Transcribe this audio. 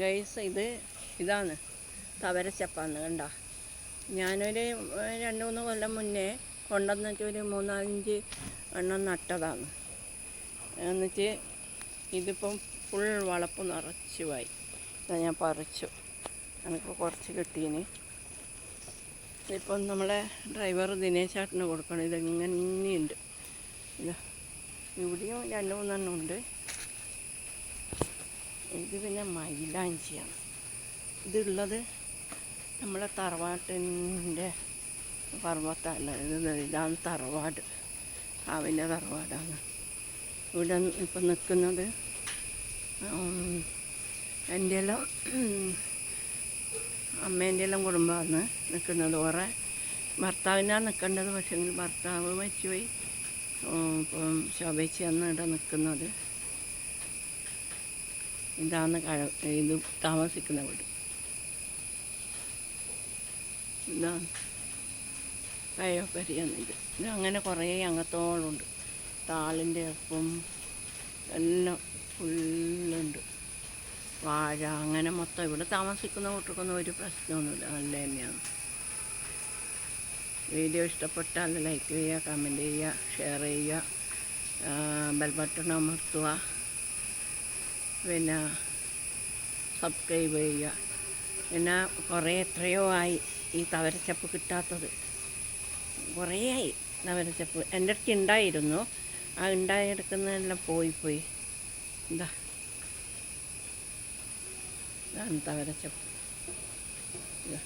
Guys ഇത് ഇതാണ് തവരച്ചപ്പാന്ന് കണ്ട. ഞാനൊരു രണ്ട് മൂന്ന് കൊല്ലം മുന്നേ കൊണ്ടുവന്നിട്ട് ഒരു മൂന്നാലഞ്ച് എണ്ണം നട്ടതാണ്. എന്നിട്ട് ഇതിപ്പം ഫുൾ വളപ്പ് നിറച്ചു പോയി. ഇതാ ഞാൻ പറിച്ചു. എനിക്ക് കുറച്ച് കിട്ടീന്. ഇപ്പം നമ്മളെ ഡ്രൈവർ ദിനേശ് ചേട്ടന് കൊടുക്കണം. ഇതെങ്ങനെയുണ്ട് ഇതാ ഇവിടെയും രണ്ട് മൂന്നെണ്ണം ഉണ്ട്. ഇത് പിന്നെ മൈലാഞ്ചിയാണ് ഇതുള്ളത് നമ്മളെ തറവാട്ടിന്റെ പർവത്തല്ല ഇത് ഇതാണ് തറവാട്. അവന്റെ തറവാടാണ്. ഇവിടെ ഇപ്പം നിൽക്കുന്നത് എന്റെ എല്ലാം അമ്മേന്റെ എല്ലാം കുടുംബമാണ് നിൽക്കുന്നത്. കുറേ ഭർത്താവിനാണ് നിൽക്കേണ്ടത് പക്ഷേ ഭർത്താവ് മരിച്ചുപോയി. ഇപ്പം ശോഭിച്ചാണ് ഇവിടെ നിൽക്കുന്നത്. ഇതാണ് ഇത് താമസിക്കുന്ന വീട്. ഇതാണ് കയ്യോക്കരിയാണ് ഇത്. അങ്ങനെ കുറേ അംഗത്തോളുണ്ട് താളിന്റെ ഒപ്പം എല്ലാം ഫുള്ളുണ്ട്. വാഴ അങ്ങനെ മൊത്തം. ഇവിടെ താമസിക്കുന്ന കൂട്ടർക്കൊന്നും ഒരു പ്രശ്നമൊന്നുമില്ല. നല്ല തന്നെയാണ്. വീഡിയോ ഇഷ്ടപ്പെട്ടാൽ ലൈക്ക് ചെയ്യുക കമന്റ് ചെയ്യുക ഷെയർ ചെയ്യുക ബെൽ ബട്ടൺ അമർത്തുക. പിന്നെ സബ്സ്ക്രൈബ് ചെയ്യുക. പിന്നെ കുറേ എത്രയോ ആയി ഈ തവരച്ചപ്പ് കിട്ടാത്തത്. കുറേ ആയി തവരച്ചപ്പ്. എന്റെ അടുത്ത് ഉണ്ടായിരുന്നു ആ ഉണ്ടായെടുക്കുന്നതെല്ലാം പോയി പോയി. എന്താ ഇതാണ് തവരച്ചപ്പ്. ഇതാ.